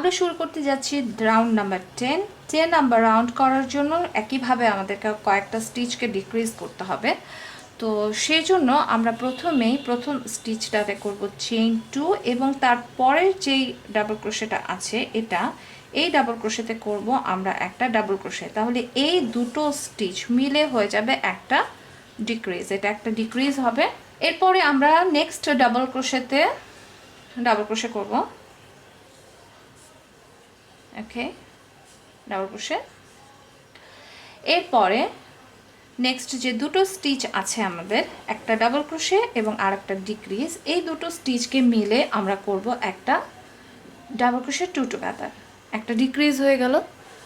আমরা শুরু করতে যাচ্ছি round number ten ten number round করার জন্য একইভাবে আমাদেরকে কয়েকটা স্টিচকে ডিক্রিজ করতে হবে। তো সেই জন্য আমরা প্রথমেই প্রথম স্টিচটাতে করব চেইন টু এবং তারপরের যেই ডাবল ক্রোশেটা আছে এটা, এই ডাবল ক্রোশেতে করব আমরা একটা ডাবল ক্রোশে তাহলে এই দুটো স্টিচ মিলে হয়ে যাবে একটা ডিক্রিজ এটা একটা ডিক্রিজ হবে। এরপরে আমরা নেক্সট ডাবল ক্রোশেতে ডাবল ক্রোশে করব। ওকে ডাবল ক্রোশে এরপরে নেক্সট যে দুটো স্টিচ আছে আমাদের, একটা ডাবল ক্রোশে এবং আর একটা ডিক্রিজ এই দুটো স্টিচকে মিলে আমরা করব একটা ডাবল ক্রোশে টু টুগেদার একটা ডিক্রিজ হয়ে গেল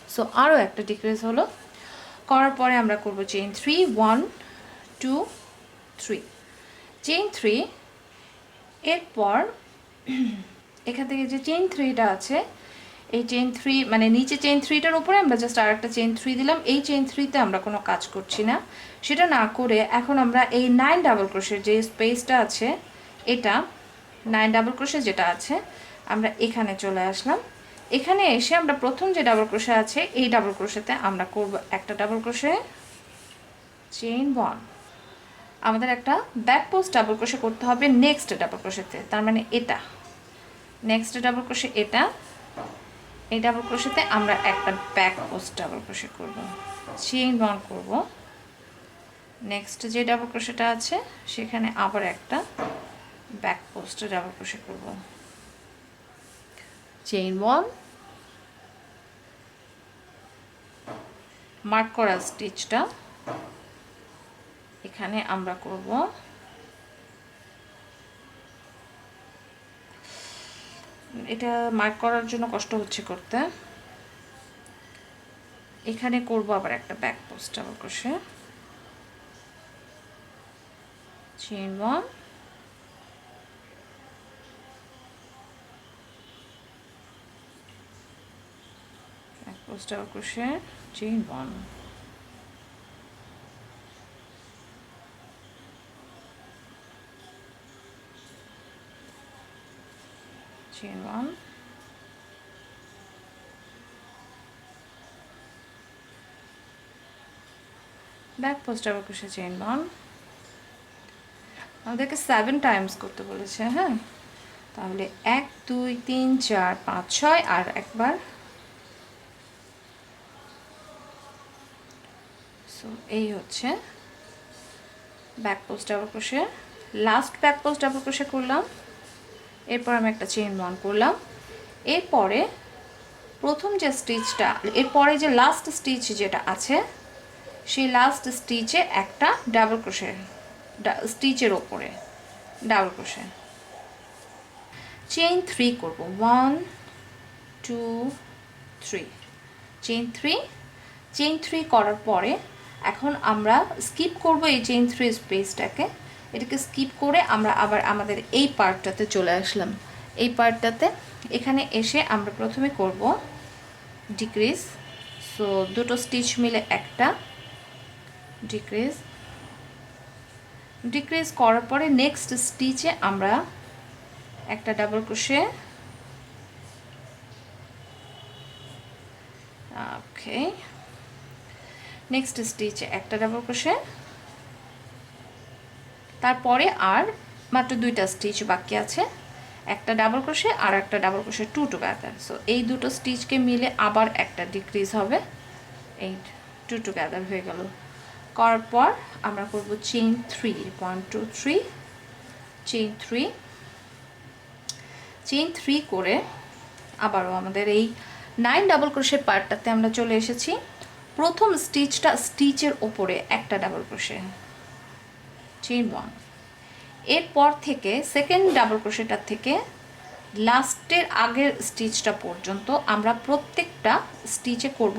সো আরও একটা ডিক্রিজ হলো। করার পরে আমরা করব chain three one two three chain three এরপর এখান থেকে যে চেইন থ্রিটা আছে এই চেইন থ্রি মানে নিচে চেইন থ্রিটার উপরে আমরা জাস্ট আর একটা চেইন থ্রি দিলাম। এই চেন থ্রিতে আমরা কোনো কাজ করছি না। সেটা না করে এখন আমরা এই নাইন ডাবল ক্রোশের যে স্পেসটা আছে, এটা নাইন ডাবল ক্রোশে যেটা আছে, আমরা এখানে চলে আসলাম। এখানে এসে আমরা প্রথম যে ডাবল ক্রোশে আছে, এই ডাবল ক্রোশেতে আমরা করব একটা ডাবল ক্রোশে চেইন ওয়ান আমাদের একটা ব্যাক পোস্ট ডাবল ক্রোশে করতে হবে নেক্সট ডাবল ক্রোশেতে তার মানে এটা। নেক্সট ডাবল ক্রোশে এটা। এই ডাবল ক্রোশেতে আমরা একটা ব্যাক পোস্ট ডাবল ক্রোশে করব। চেইন ওয়ান করব। নেক্সট যে ডাবল ক্রোশেটা আছে, সেখানে আবার একটা ব্যাক পোস্ট ডাবল ক্রোশে করব। চেইন ওয়ান মার্ক করা স্টিচটা এখানে আমরা করব এটা মার্ক করার জন্য কষ্ট হচ্ছে করতে। এখানে করব আবার একটা ব্যাক পোস্ট আবার কষে। চেইন ওয়ান ব্যাক পোস্ট আবার কষে। Chain one chain one. Back post আবার কুশে চেইন ওয়ান আমাদেরকে সেভেন টাইমস করতে বলেছে হ্যাঁ? তাহলে এক, দুই, তিন, চার, পাঁচ, ছয় আর একবার। সো এই হচ্ছে back post double crochet last back post double crochet করলাম। এরপর আমি একটা চেইন ওয়ান করলাম। এরপরে প্রথম যে স্টিচটা এরপরে যে লাস্ট স্টিচ যেটা আছে, সেই লাস্ট স্টিচে একটা ডাবল ক্রোশে স্টিচের ওপরে ডাবল ক্রোশে চেইন থ্রি করব। One two three chain three chain three করার পরে এখন আমরা স্কিপ করব এই চেইন থ্রি স্পেসটাকে এটাকে স্কিপ করে আমরা আবার আমাদের এই পার্টটাতে চলে আসলাম। এই পার্টটাতে এখানে এসে আমরা প্রথমে করব ডিক্রিজ সো দুটো স্টিচ মিলে একটা ডিক্রিজ ডিক্রিজ করার পরে নেক্সট স্টিচে আমরা একটা ডাবল ক্রোশে ওকে নেক্সট স্টিচে একটা ডাবল ক্রোশে তারপরে আর মাত্র দুইটা স্টিচ বাকি আছে। একটা ডাবল ক্রোশে আর একটা double crochet two together so এই দুটো স্টিচকে মিলে আবার একটা ডিক্রিজ হবে। এই টু টুগেদার হয়ে গেল। করার পর আমরা করব chain three one two three chain three chain three করে আবারও আমাদের এই নাইন ডাবল ক্রোশের পার্টটাতে আমরা চলে এসেছি। প্রথম স্টিচটা স্টিচের ওপরে একটা ডাবল ক্রোশে চেইন ওয়ান এরপর থেকে সেকেন্ড ডাবল ক্রোশেটার থেকে লাস্টের আগের স্টিচটা পর্যন্ত আমরা প্রত্যেকটা স্টিচে করব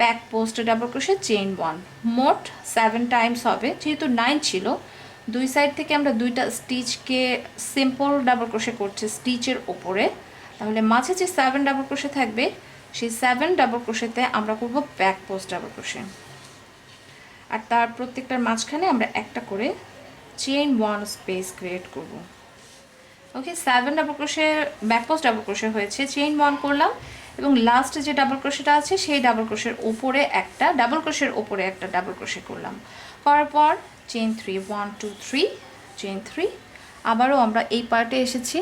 back post double crochet chain one মোট সেভেন টাইমস হবে, যেহেতু নাইন ছিল। দুই সাইড থেকে আমরা দুইটা স্টিচকে সিম্পল ডাবল ক্রোশে করছে স্টিচের ওপরে। তাহলে মাঝে যে সেভেন ডাবল ক্রোশে থাকবে, সেই সেভেন ডাবল ক্রোশেতে আমরা করব ব্যাক পোস্ট ডাবল ক্রোশে আর তার প্রত্যেকটার মাঝখানে আমরা একটা করে চেইন ওয়ান স্পেস ক্রিয়েট করব। Okay seven double crochet back post double crochet হয়েছে। চেইন ওয়ান করলাম এবং লাস্ট যে ডাবল ক্রোশেটা আছে, সেই ডাবল ক্রোশের ওপরে একটা ডাবল ক্রোশের ওপরে একটা ডাবল ক্রোশে করলাম। করার পর chain three one two three chain three আবারও আমরা এই পার্টে এসেছি।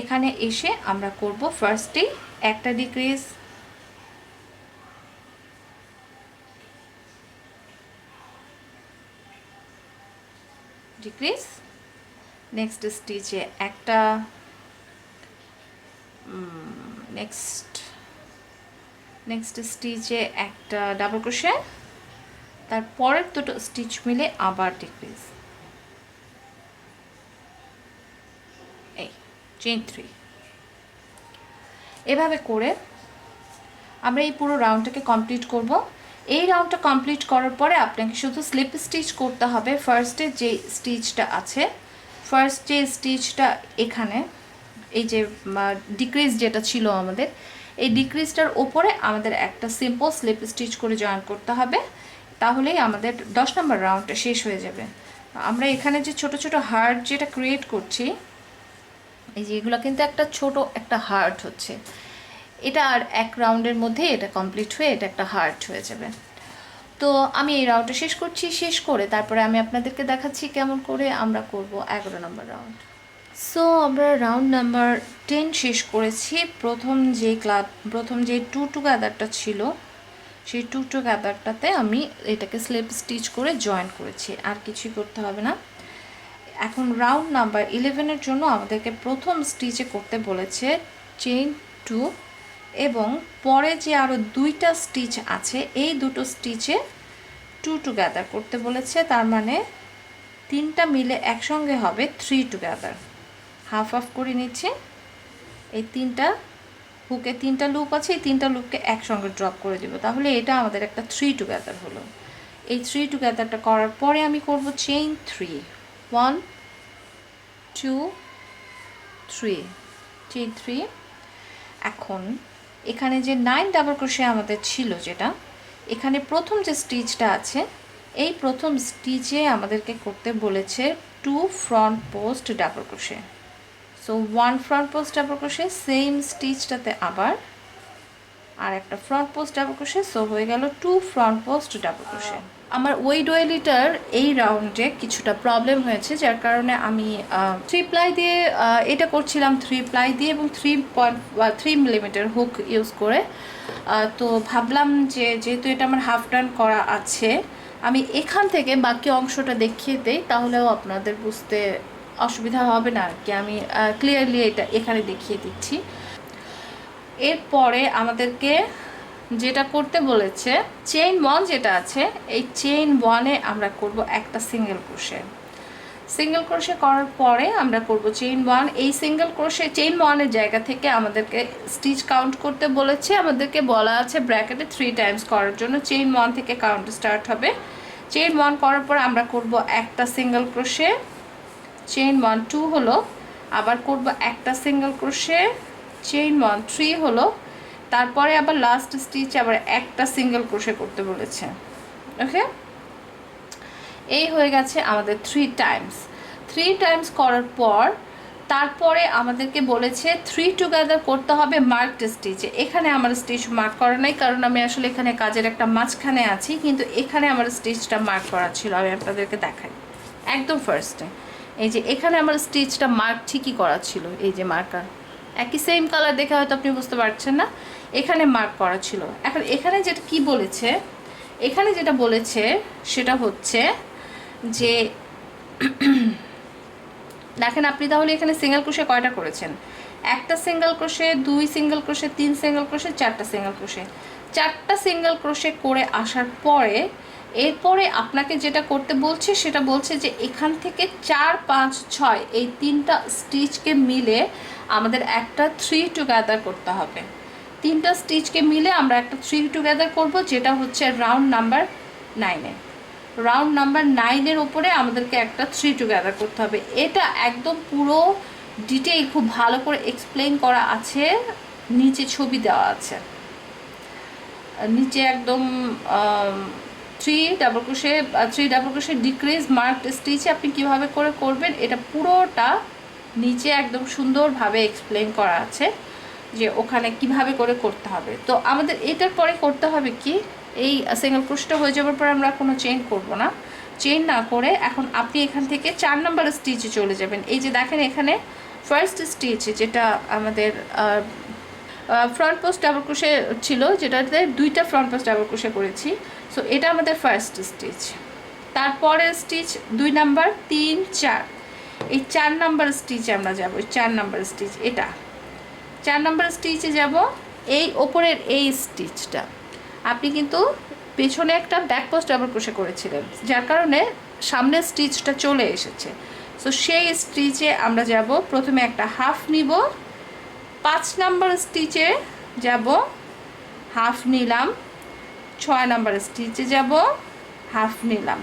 এখানে এসে আমরা করব ফার্স্টেই একটা ডিক্রিজ ডিক্রিজ। নেক্সট স্টিচে একটা নেক্সট নেক্সট স্টিচে একটা ডাবল ক্রোশে তারপরের দুটো স্টিচ মিলে আবার ডিক্রিজ এই চেইন থ্রি এভাবে করে আমরা এই পুরো রাউন্ডটাকে কমপ্লিট করব। এই রাউন্ডটা কমপ্লিট করার পরে আপনাকে শুধু স্লিপ স্টিচ করতে হবে। ফার্স্টে যে স্টিচটা আছে ফার্স্ট যে স্টিচটা এখানে, এই যে ডিক্রিজ যেটা ছিল আমাদের, এই ডিক্রিজটার ওপরে আমাদের একটা সিম্পল স্লিপ স্টিচ করে জয়েন করতে হবে। তাহলেই আমাদের দশ নম্বর রাউন্ডটা শেষ হয়ে যাবে। আমরা এখানে যে ছোট ছোট হার্ট যেটা ক্রিয়েট করছি, এই যে এগুলো কিন্তু একটা ছোট একটা হার্ট হচ্ছে। এটা আর এক রাউন্ডের মধ্যে এটা কমপ্লিট হয়ে এটা একটা হার্ট হয়ে যাবে। তো আমি এই রাউন্ডটা শেষ করছি, শেষ করে তারপরে আমি আপনাদেরকে দেখাচ্ছি কেমন করে আমরা করব এগারো নম্বর রাউন্ড। সো আমরা রাউন্ড নাম্বার টেন শেষ করেছি। প্রথম যে ক্লাব, প্রথম যে টু টু গ্যাদারটা ছিল, সেই টু টু গ্যাদারটাতে আমি এটাকে স্লিপ স্টিচ করে জয়েন করেছি, আর কিছুই করতে হবে না। এখন রাউন্ড নাম্বার ইলেভেনের জন্য আমাদেরকে প্রথম স্টিচে করতে বলেছে, চেইন টু এবং পরে যে আরও দুইটা স্টিচ আছে, এই দুটো স্টিচে টু টুগেদার করতে বলেছে। তার মানে তিনটা মিলে একসঙ্গে হবে থ্রি টুগেদার হাফ হাফ করে নিচ্ছে। এই তিনটা হুকে তিনটা লুপ আছে, এই তিনটা লুপকে একসঙ্গে ড্রপ করে দেবো। তাহলে এটা আমাদের একটা থ্রি টুগেদার হলো। এই থ্রি টুগেদারটা করার পরে আমি করব chain three one two three chain three এখন এখানে যে নাইন ডাবল ক্রোশে আমাদের ছিল যেটা, এখানে প্রথম যে স্টিচটা আছে, এই প্রথম স্টিচে আমাদেরকে করতে বলেছে two front post double crochet so one front post double crochet same স্টিচটাতে আবার আর একটা front post double crochet so হয়ে গেল two front post double crochet আমার ওই ডোয়েলিটার এই রাউন্ডে কিছুটা প্রবলেম হয়েছে, যার কারণে আমি থ্রি প্লাই দিয়ে এটা করছিলাম থ্রি প্লাই দিয়ে এবং three point three millimetre hook use করে। তো ভাবলাম যে যেহেতু এটা আমার হাফ ডান করা আছে, আমি এখান থেকে বাকি অংশটা দেখিয়ে দেই, তাহলেও আপনাদের বুঝতে অসুবিধা হবে না আর কি আমি ক্লিয়ারলি এটা এখানে দেখিয়ে দিচ্ছি। এরপরে আমাদেরকে যেটা করতে বলেছে চেইন ওয়ান যেটা আছে, এই চেইন ওয়ানে আমরা করব একটা সিঙ্গেল ক্রোশে সিঙ্গেল ক্রোশে করার পরে আমরা করব চেইন ওয়ান এই সিঙ্গেল ক্রোশে চেইন ওয়ানের জায়গা থেকে আমাদেরকে স্টিচ কাউন্ট করতে বলেছে। আমাদেরকে বলা আছে ব্র্যাকেটে থ্রি টাইমস করার জন্য। চেইন ওয়ান থেকে কাউন্ট স্টার্ট হবে। চেইন ওয়ান করার পর আমরা করব একটা single crochet chain one two হলো, আবার করব একটা single crochet chain one three হলো তারপরে আবার লাস্ট স্টিচ আবার একটা সিঙ্গেল ক্রোশে করতে বলেছে। ওকে এই হয়ে গেছে আমাদের থ্রি টাইমস থ্রি টাইমস করার পর তারপরে আমাদেরকে বলেছে থ্রি টুগেদার করতে হবে মার্ক স্টিচে এখানে আমার স্টিচ মার্ক করা নাই, কারণ আমি আসলে এখানে কাজের একটা মাঝখানে আছি, কিন্তু এখানে আমার স্টিচটা মার্ক করা ছিল। আমি আপনাদেরকে দেখাই। একদম ফার্স্টে এই যে এখানে আমার স্টিচটা মার্ক ঠিকই করা ছিল, এই যে মার্কার একই সেম কালার দেখে হয়তো আপনি বুঝতে পারছেন না। এখানে মার্ক করা ছিল। এখন এখানে যেটা কি বলেছে, এখানে যেটা বলেছে সেটা হচ্ছে যে, দেখেন আপনি তাহলে এখানে সিঙ্গেল ক্রোশে কয়টা করেছেন? একটা সিঙ্গেল ক্রোশে দুই সিঙ্গেল ক্রোশে তিন সিঙ্গেল ক্রোশে চারটা সিঙ্গেল ক্রোশে চারটা সিঙ্গেল ক্রোশে করে আসার পরে, এরপরে আপনাকে যেটা করতে বলছে সেটা বলছে যে এখান থেকে চার, পাঁচ, ছয় এই তিনটা স্টিচকে মিলে আমাদের একটা থ্রি টুগেদার করতে হবে। তিনটা স্টিচকে মিলে আমরা একটা থ্রি টুগেদার করব, যেটা হচ্ছে রাউন্ড নাম্বার নাইনে রাউন্ড নাম্বার নাইনের ওপরে আমাদেরকে একটা থ্রি টুগেদার করতে হবে। এটা একদম পুরো ডিটেইল খুব ভালো করে এক্সপ্লেন করা আছে, নিচে ছবি দেওয়া আছে। নিচে একদম three double crochet, three double crochet decrease marked স্টিচে আপনি কীভাবে করে করবেন, এটা পুরোটা নিচে একদম সুন্দরভাবে এক্সপ্লেন করা আছে। যে ওখানে কীভাবে করে করতে হবে। তো আমাদের এটার পরে করতে হবে কি, এই সিঙ্গেল ক্রোশটা হয়ে যাওয়ার পর আমরা কোনো চেইন করব না। চেইন না করে এখন আপনি এখান থেকে চার নাম্বার স্টিচে চলে যাবেন। এই যে দেখেন এখানে ফার্স্ট স্টিচ যেটা আমাদের ফ্রন্ট পোস্ট ডাবল ক্রোশে ছিল, যেটাতে দুইটা ফ্রন্ট পোস্ট ডাবল ক্রোশে করেছি। সো এটা আমাদের ফার্স্ট স্টিচ তারপরে স্টিচ দুই নাম্বার তিন, চার। এই চার নাম্বার স্টিচে আমরা যাব। চার নাম্বার স্টিচ এটা। চার নাম্বার স্টিচে যাব। এই ওপরের এই স্টিচটা আপনি কিন্তু পেছনে একটা ব্যাক পোস্ট ডাবল ক্রোশে করেছিলেন, যার কারণে সামনের স্টিচটা চলে এসেছে। সো সেই স্টিচে আমরা যাব, প্রথমে একটা হাফ নিব। পাঁচ নাম্বার স্টিচে যাব হাফ নিলাম। ছয় নাম্বার স্টিচে যাব হাফ নিলাম।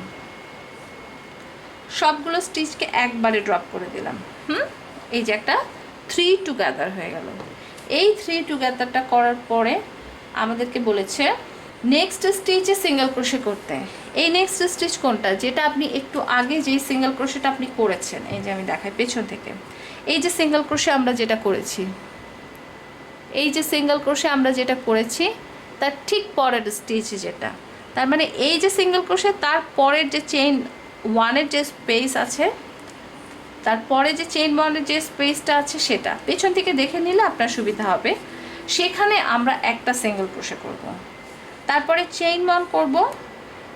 সবগুলো স্টিচকে একবারে ড্রপ করে দিলাম। হুম? এই যে একটা থ্রি টুগেদার হয়ে গেল। এই থ্রি টুগেদারটা করার পরে আমাদেরকে বলেছে নেক্সট স্টিচে সিঙ্গেল ক্রোশে করতে। এই নেক্সট স্টিচ কোনটা? যেটা আপনি একটু আগে যেই সিঙ্গেল ক্রোশেটা আপনি করেছেন, এই যে আমি দেখাই পেছন থেকে। এই যে সিঙ্গেল ক্রোশে আমরা যেটা করেছি, এই যে সিঙ্গেল ক্রোশে আমরা যেটা করেছি, তার ঠিক পরের স্টিচ যেটা। তার মানে এই যে সিঙ্গেল ক্রোশে তার পরের যে চেইন ওয়ানের যে স্পেস আছে তারপরে যে চেইন ওয়ানের যে স্পেসটা আছে সেটা, পেছন থেকে দেখে নিলে আপনার সুবিধা হবে। সেখানে আমরা একটা সিঙ্গেল ক্রোশে করব। তারপরে চেইন ওয়ান করব।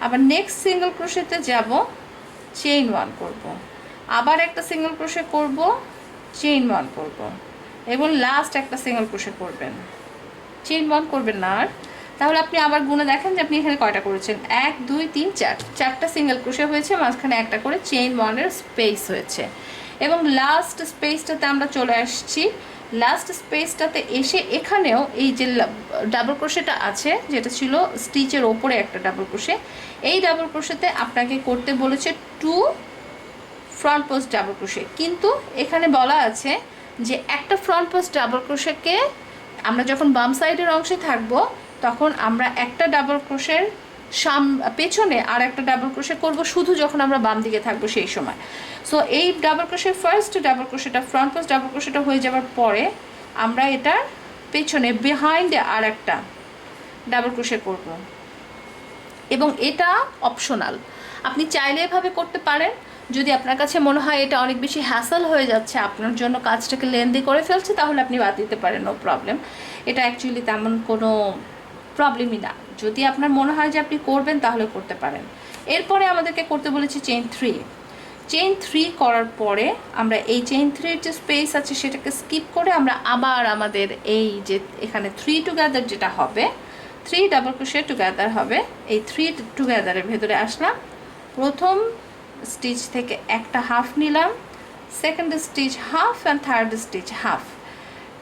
আবার নেক্সট সিঙ্গেল ক্রোশেতে যাব চেইন ওয়ান করব। আবার একটা সিঙ্গেল ক্রোশে করব চেইন ওয়ান করব। এবং লাস্ট একটা সিঙ্গেল ক্রোশে করবেন। চেইন ওয়ান করবেন না আর। তাহলে আপনি আবার গুণে দেখেন যে আপনি এখানে কয়টা করেছেন? এক, দুই, তিন, চার। চারটা সিঙ্গেল ক্রোশে হয়েছে, মাঝখানে একটা করে চেইন ওয়ানের স্পেস হয়েছে। এবং লাস্ট স্পেসটাতে আমরা চলে আসছি। লাস্ট স্পেসটাতে এসে এখানেও এই যে ডাবল ক্রোশেটা আছে, যেটা ছিল স্টিচের ওপরে একটা ডাবল ক্রোশে এই ডাবল ক্রোশেতে আপনাকে করতে বলেছে two front post double crochet কিন্তু এখানে বলা আছে যে একটা ফ্রন্ট পোস্ট ডাবল ক্রোশেকে আমরা যখন বাম সাইডের অংশে থাকব, তখন আমরা একটা ডাবল ক্রোশের সাম, পেছনে আর একটা ডাবল ক্রোশে করব, শুধু যখন আমরা বাম দিকে থাকব সেই সময়। সো এই ডাবল ক্রোশের ফার্স্ট ডাবল ক্রোশেটা ফ্রন্ট পোস্ট ডাবল ক্রোশেটা হয়ে যাওয়ার পরে আমরা এটার পেছনে বিহাইন্ডে আর একটা ডাবল ক্রোশে করব। এবং এটা অপশনাল আপনি চাইলে এভাবে করতে পারেন। যদি আপনার কাছে মনে হয় এটা অনেক বেশি হ্যাসল হয়ে যাচ্ছে, আপনার জন্য কাজটাকে লেন্দি করে ফেলছে, তাহলে আপনি বাদ দিতে পারেন নো প্রবলেম এটা অ্যাকচুয়ালি তেমন কোনো প্রবলেমই না। যদি আপনার মনে হয় যে আপনি করবেন, তাহলে করতে পারেন। এরপরে আমাদেরকে করতে বলেছি চেইন থ্রি চেইন থ্রি করার পরে আমরা এই চেইন থ্রির যে স্পেস আছে, সেটাকে স্কিপ করে আমরা আবার আমাদের এই যে এখানে থ্রি টুগেদার যেটা হবে থ্রি ডাবল ক্রোশে টুগেদার হবে। এই থ্রি টুগেদারের ভেতরে আসলাম। প্রথম স্টিচ থেকে একটা হাফ নিলাম। Second stitch half and third stitch half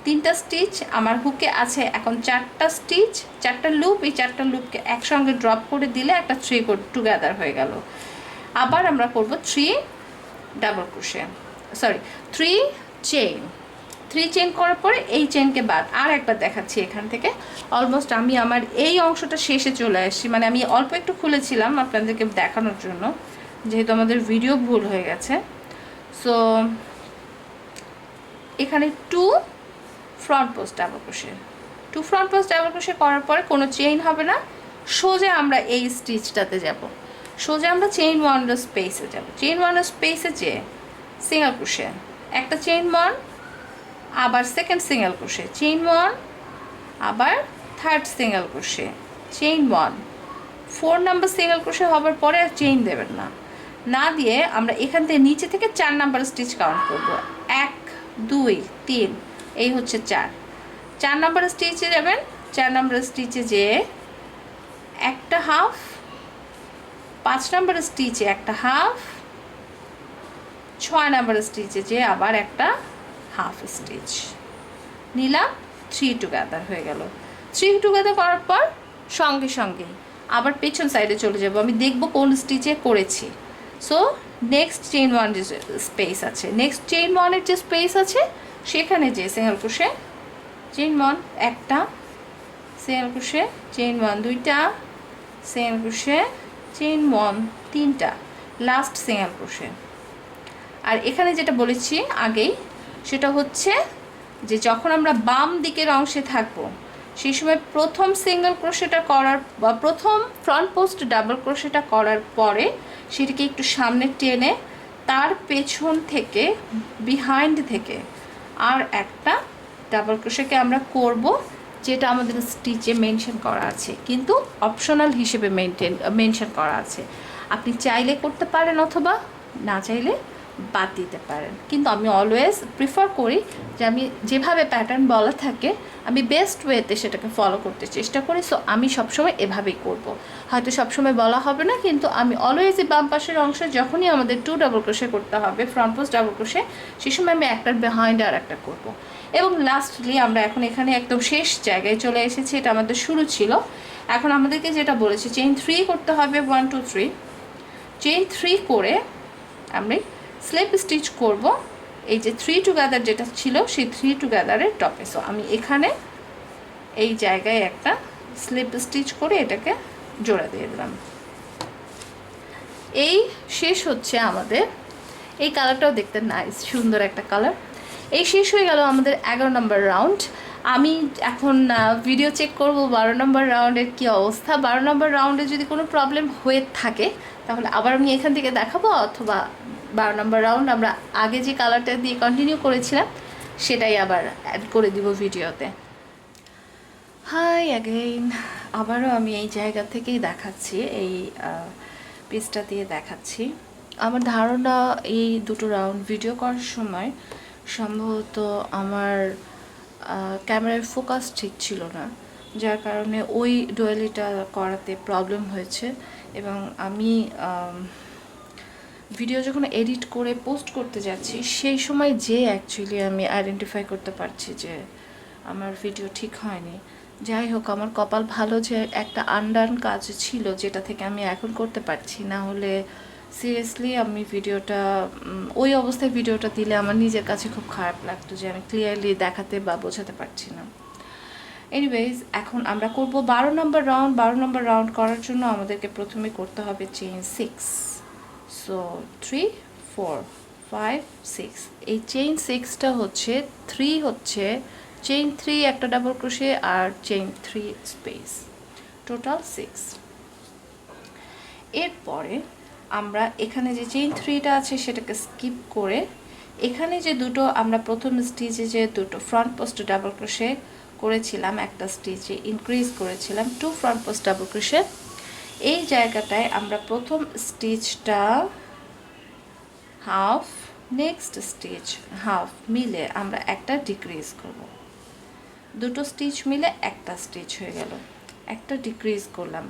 তিনটা স্টিচ আমার হুকে আছে এখন চারটা স্টিচ চারটা লুপ এই চারটা লুপকে একসঙ্গে ড্রপ করে দিলে একটা থ্রি টুগেদার হয়ে গেল। আবার আমরা করব three double crochet sorry three chain three chain করার পরে এই চেইনকে বাদ, আর একবার দেখাচ্ছি এখান থেকে। অলমোস্ট আমি আমার এই অংশটা শেষে চলে আসছি মানে আমি অল্প একটু খুলেছিলাম আপনাদেরকে দেখানোর জন্য, যেহেতু আমাদের ভিডিও ভুল হয়ে গেছে। সো এখানে two front post double crochet two front post double crochet করার পরে কোনো চেইন হবে না। সোজা আমরা এই স্টিচটাতে যাব। সোজা আমরা চেইন ওয়ানের স্পেসে যাব। চেইন ওয়ানের স্পেসে যে সিঙ্গেল ক্রোশে একটা চেইন ওয়ান আবার second single crochet chain one আবার third single crochet chain one four number single crochet হবার পরে আর চেইন দেবেন না। না দিয়ে আমরা এখান থেকে নিচে থেকে চার নাম্বার স্টিচ কাউন্ট করব। এক, দুই, তিন এই হচ্ছে চার। চার নাম্বার স্টিচে যাবেন। চার নাম্বার স্টিচে যে একটা হাফ পাঁচ নাম্বার স্টিচে একটা হাফ ছয় নাম্বার স্টিচে যে আবার একটা হাফ স্টিচ নিলাম থ্রি টুগেদার হয়ে গেল। থ্রি টুগেদার করার পর সঙ্গে সঙ্গে আবার পেছন সাইডে চলে যাব। আমি দেখব কোন স্টিচে করেছি। সো নেক্সট চেইন ওয়ান যে স্পেস আছে নেক্সট চেইন ওয়ানের যে স্পেস আছে সেখানে যে সিঙ্গেল ক্রোশে চেইন ওয়ান একটা সিঙ্গেল ক্রোশে চেইন ওয়ান দুইটা সিঙ্গেল ক্রোশে চেইন ওয়ান তিনটা লাস্ট সিঙ্গেল ক্রোশে। আর এখানে যেটা বলেছি আগেই, সেটা হচ্ছে যে যখন আমরা বাম দিকের অংশে থাকব, সেই সময় প্রথম সিঙ্গেল ক্রোশেটা করার বা প্রথম ফ্রন্ট পোস্ট ডাবল ক্রোশেটা করার পরে সেটাকে একটু সামনে টেনে তার পেছন থেকে বিহাইন্ড থেকে আর একটা ডাবল ক্রোশেকে আমরা করব, যেটা আমাদের স্টিচে মেনশন করা আছে। কিন্তু অপশনাল হিসেবে মেনটেন মেনশন করা আছে। আপনি চাইলে করতে পারেন অথবা না চাইলে বাদ দিতে পারেন। কিন্তু আমি অলওয়েজ প্রিফার করি যে আমি যেভাবে প্যাটার্ন বলা থাকে, আমি বেস্ট ওয়েতে সেটাকে ফলো করতে চেষ্টা করি। সো আমি সবসময় এভাবেই করব। হয়তো সবসময় বলা হবে না, কিন্তু আমি অলওয়েজ অলওয়েজই বাম পাশের অংশ যখনই আমাদের টু ডাবল ক্রোশে করতে হবে ফ্রন্ট পোস্ট ডাবল ক্রোশে সেই সময় আমি একটার বিহাইন্ড আর একটা করব। এবং লাস্টলি আমরা এখন এখানে একদম শেষ জায়গায় চলে এসেছি। এটা আমাদের শুরু ছিল। এখন আমাদেরকে যেটা বলেছে চেইন থ্রি করতে হবে one two three chain three করে আমি স্লিপ স্টিচ করব, এই যে থ্রি টুগেদার যেটা ছিল, সেই থ্রি টুগেদারের টপে সো আমি এখানে এই জায়গায় একটা স্লিপ স্টিচ করে এটাকে জোড়া দিয়ে দিলাম। এই শেষ হচ্ছে আমাদের, এই কালারটাও দেখতে নাইস সুন্দর একটা কালার এই শেষ হয়ে গেল আমাদের এগারো নম্বর রাউন্ড আমি এখন ভিডিও চেক করব বারো নম্বর রাউন্ডের কী অবস্থা। বারো নম্বর রাউন্ডে যদি কোনো প্রবলেম হয়ে থাকে, তাহলে আবার আমি এখান থেকে দেখাবো অথবা বারো নম্বর রাউন্ড আমরা আগে যে কালারটা দিয়ে কন্টিনিউ করেছিলাম, সেটাই আবার অ্যাড করে দিব ভিডিওতে হাই অ্যাগেইন আবারও আমি এই জায়গা থেকেই দেখাচ্ছি, এই পিসটা দিয়ে দেখাচ্ছি। আমার ধারণা এই দুটো রাউন্ড ভিডিও করার সময় সম্ভবত আমার ক্যামেরার ফোকাস ঠিক ছিল না, যার কারণে ওই ডুয়েলিটা করাতে প্রবলেম হয়েছে এবং আমি ভিডিও যখন এডিট করে পোস্ট করতে যাচ্ছি, সেই সময় যে অ্যাকচুয়ালি আমি আইডেন্টিফাই করতে পারছি যে আমার ভিডিও ঠিক হয়নি। যাই হোক, আমার কপাল ভালো যে একটা আন্ডার্ন কাজ ছিল যেটা থেকে আমি এখন করতে পারছি, না হলে সিরিয়াসলি আমি ভিডিওটা ওই অবস্থায় ভিডিওটা দিলে আমার নিজের কাছে খুব খারাপ লাগতো যে আমি ক্লিয়ারলি দেখাতে বা বোঝাতে পারছি না। এনিওয়েজ এখন আমরা করব বারো নম্বর রাউন্ড বারো নম্বর রাউন্ড করার জন্য আমাদেরকে প্রথমে করতে হবে chain six so three four five six এই চেইন সিক্সটা হচ্ছে থ্রি হচ্ছে চেইন থ্রি একটা ডাবল ক্রোশে আর chain three space total six এরপরে আমরা এখানে যে চেইন থ্রিটা আছে সেটাকে স্কিপ করে এখানে যে দুটো আমরা প্রথম স্টিচে যে দুটো ফ্রন্ট পোস্ট ডাবল ক্রোশে করেছিলাম, একটা স্টিচে ইনক্রিজ করেছিলাম two front post double crochet এই জায়গাটায় আমরা প্রথম স্টিচটা হাফ নেক্সট স্টিচ হাফ মিলে আমরা একটা ডিক্রিজ করব। দুটো স্টিচ মিলে একটা স্টিচ হয়ে গেল। একটা ডিক্রিজ করলাম।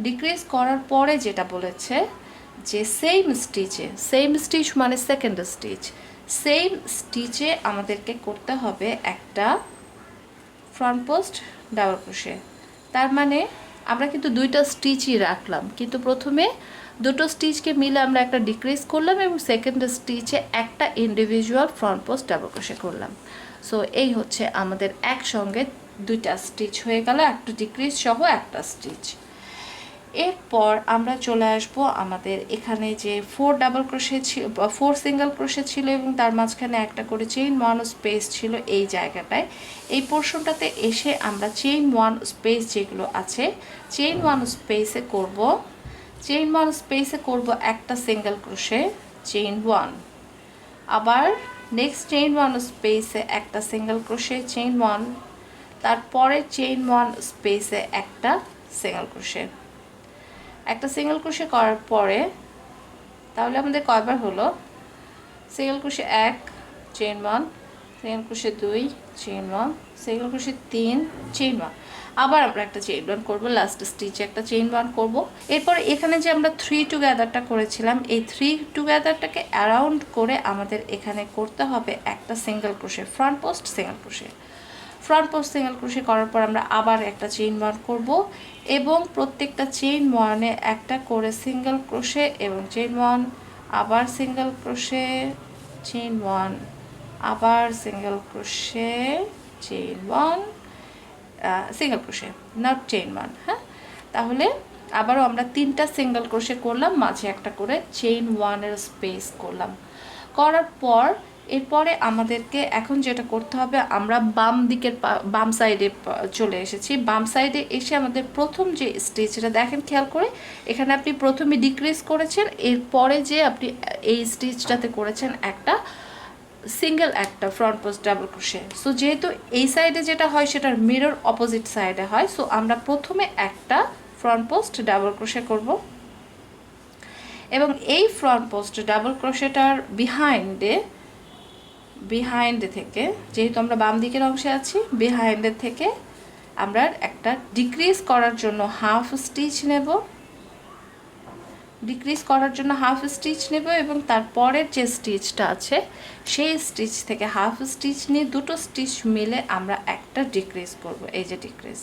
ডিক্রিজ করার পরে যেটা বলেছে যে সেম স্টিচে সেম স্টিচ মানে সেকেন্ড স্টিচ সেম স্টিচে আমাদেরকে করতে হবে একটা ফ্রন্ট পোস্ট ডাবল ক্রোশে তার মানে আমরা কিন্তু দুইটা স্টিচই রাখলাম। কিন্তু প্রথমে দুটো স্টিচকে মিলে আমরা একটা ডিক্রিজ করলাম এবং সেকেন্ড স্টিচে একটা individual front post double crochet করলাম। সো এই হচ্ছে আমাদের একসঙ্গে দুইটা স্টিচ হয়ে গেল, একটা ডিক্রিজ সহ একটা স্টিচ এরপর আমরা চলে আসব আমাদের এখানে যে ফোর ডাবল ক্রোশে ছিল ফোর সিঙ্গেল ক্রোশে ছিল এবং তার মাঝখানে একটা করে চেইন ওয়ান স্পেস ছিল এই জায়গাটায়। এই পোর্শনটাতে এসে আমরা চেইন ওয়ান স্পেস যেগুলো আছে চেইন ওয়ান স্পেসে করব চেইন ওয়ান স্পেসে করব একটা সিঙ্গেল ক্রোশে চেইন ওয়ান আবার নেক্সট চেইন ওয়ান স্পেসে একটা সিঙ্গেল ক্রোশে চেইন ওয়ান তারপরে চেইন ওয়ান স্পেসে একটা সিঙ্গেল ক্রোশে একটা সিঙ্গেল ক্রোশে করার পরে, তাহলে আমাদের কয়বার হলো? সিঙ্গেল ক্রোশে এক চেইন ওয়ান সিঙ্গেল ক্রোশে দুই চেইন ওয়ান সিঙ্গেল ক্রোশে তিন চেইন ওয়ান আবার আমরা একটা চেইন ওয়ান করব লাস্ট স্টিচে একটা চেইন ওয়ান করব। এরপর এখানে যে আমরা থ্রি টুগেদারটা করেছিলাম, এই থ্রি টুগেদারটাকে অ্যারাউন্ড করে আমাদের এখানে করতে হবে একটা single crochet front post single crochet front post single crochet করার পর আমরা আবার একটা চেইন ওয়ান করব এবং প্রত্যেকটা চেইন ওয়ানে একটা করে সিঙ্গেল ক্রোশে এবং চেইন ওয়ান আবার সিঙ্গেল ক্রোশে চেইন ওয়ান আবার single crochet chain one single crochet not chain one হ্যাঁ? তাহলে আবারও আমরা তিনটা সিঙ্গেল ক্রোশে করলাম, মাঝে একটা করে চেইন ওয়ানের স্পেস করলাম। করার পর, এরপরে আমাদেরকে এখন যেটা করতে হবে, আমরা বাম দিকের বাম সাইডে চলে এসেছি। বাম সাইডে এসে আমাদের প্রথম যে স্টিচটা দেখেন খেয়াল করে, এখানে আপনি প্রথমে ডিক্রিজ করেছেন, এরপরে যে আপনি এই স্টিচটাতে করেছেন একটা সিঙ্গেল একটা front post double crochet so যেহেতু এই সাইডে যেটা হয়, সেটার মিরর অপোজিট সাইডে হয় সো আমরা প্রথমে একটা ফ্রন্ট পোস্ট ডাবল ক্রোশে করব। এবং এই ফ্রন্ট পোস্ট ডাবল ক্রোশেটার বিহাইন্ডে বিহাইন্ডে থেকে, যেহেতু আমরা বাম দিকের অংশে আছি বিহাইন্ডের থেকে আমরা একটা ডিক্রিজ করার জন্য হাফ স্টিচ নেব। ডিক্রিজ করার জন্য হাফ স্টিচ নেব এবং তারপরের যে স্টিচটা আছে, সেই স্টিচ থেকে হাফ স্টিচ নিয়ে দুটো স্টিচ মিলে আমরা একটা ডিক্রিজ করব। এই যে ডিক্রিজ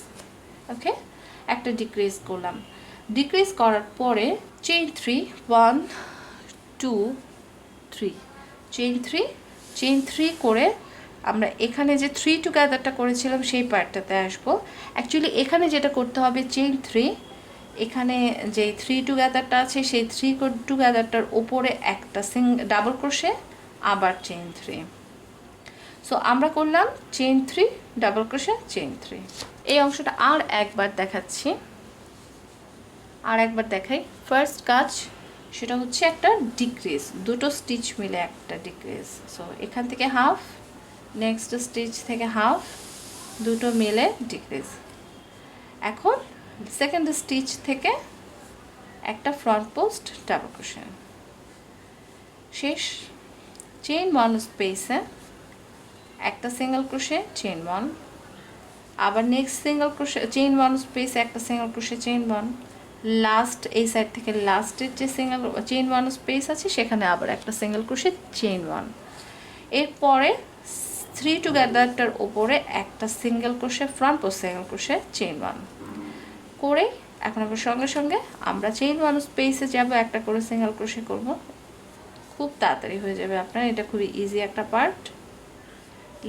ওকে একটা ডিক্রিজ করলাম। ডিক্রিজ করার পরে chain three one two three chain three chain three করে আমরা এখানে যে থ্রি টুগেদারটা করেছিলাম, সেই পার্টটাতে আসব। অ্যাকচুয়ালি এখানে যেটা করতে হবে চেইন থ্রি এখানে যে থ্রি টুগেদারটা আছে, সেই থ্রি টুগেদারটার ওপরে একটা সিং ডাবল ক্রোশে আবার চেন থ্রি সো আমরা করলাম chain three double crochet chain three এই অংশটা আর একবার দেখাচ্ছি। আর একবার দেখাই। ফার্স্ট কাজ, সেটা হচ্ছে একটা ডিক্রিজ দুটো স্টিচ মিলে একটা ডিক্রিজ সো এখান থেকে হাফ নেক্সট স্টিচ থেকে হাফ দুটো মিলে ডিক্রিজ এখন সেকেন্ড স্টিচ থেকে একটা ফ্রন্ট পোস্ট ডাবল ক্রোশে শেষ। চেইন ওয়ান স্পেসে একটা সিঙ্গেল ক্রোশে চেইন ওয়ান আবার next single crochet chain one স্পেসে একটা single crochet chain one last এই সাইড থেকে লাস্টের যে সিঙ্গেল চেইন ওয়ান স্পেস আছে, সেখানে আবার একটা সিঙ্গেল ক্রোশে চেইন ওয়ান এরপরে থ্রি টুগেদারটার ওপরে একটা single crochet front post single crochet chain one করে এখন আবার সঙ্গে সঙ্গে আমরা চেইন ওয়ান স্পেসে যাব, একটা করে সিঙ্গেল ক্রোশে করব। খুব তাড়াতাড়ি হয়ে যাবে আপনার, এটা খুবই ইজি একটা পার্ট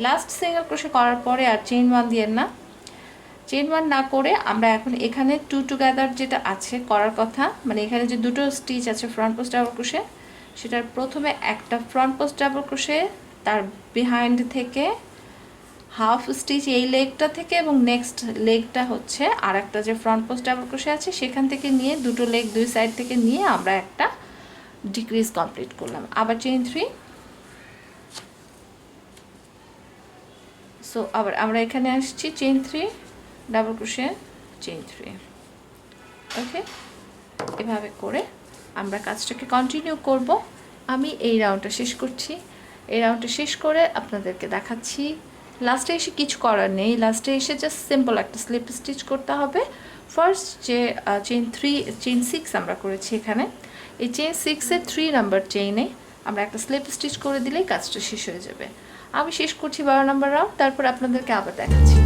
লাস্ট সিঙ্গেল ক্রোশে করার পরে আর চেইন ওয়ান দিয়ে না। চেইন ওয়ান না করে আমরা এখন এখানে টু টুগেদার যেটা আছে করার কথা মানে এখানে যে দুটো স্টিচ আছে ফ্রন্ট পোস্ট ডাবল ক্রোশে সেটার প্রথমে একটা ফ্রন্ট পোস্ট ডাবল ক্রোশে তার বিহাইন্ড থেকে হাফ স্টিচ এই লেগটা থেকে এবং নেক্সট লেগটা হচ্ছে আর একটা যে ফ্রন্ট পোস্ট ডাবল ক্রোশে আছে, সেখান থেকে নিয়ে দুটো লেগ দুই সাইড থেকে নিয়ে আমরা একটা ডিক্রিজ কমপ্লিট করলাম। আবার চেইন থ্রি সো আবার আমরা এখানে আসছি chain three double crochet chain three okay এভাবে করে আমরা কাজটাকে কন্টিনিউ করব। আমি এই রাউন্ডটা শেষ করছি। এই রাউন্ডটা শেষ করে আপনাদেরকে দেখাচ্ছি লাস্টে এসে কিছু করার নেই। লাস্টে এসে জাস্ট সিম্পল একটা স্লিপ স্টিচ করতে হবে। ফার্স্ট যে চেন থ্রি চেন সিক্স আমরা করেছি এখানে। এই চেন সিক্সের থ্রি নাম্বার চেইনে আমরা একটা স্লিপ স্টিচ করে দিলেই কাজটা শেষ হয়ে যাবে। আমি শেষ করছি বারো নাম্বার রাউন্ড তারপর আপনাদেরকে আবার দেখাচ্ছি।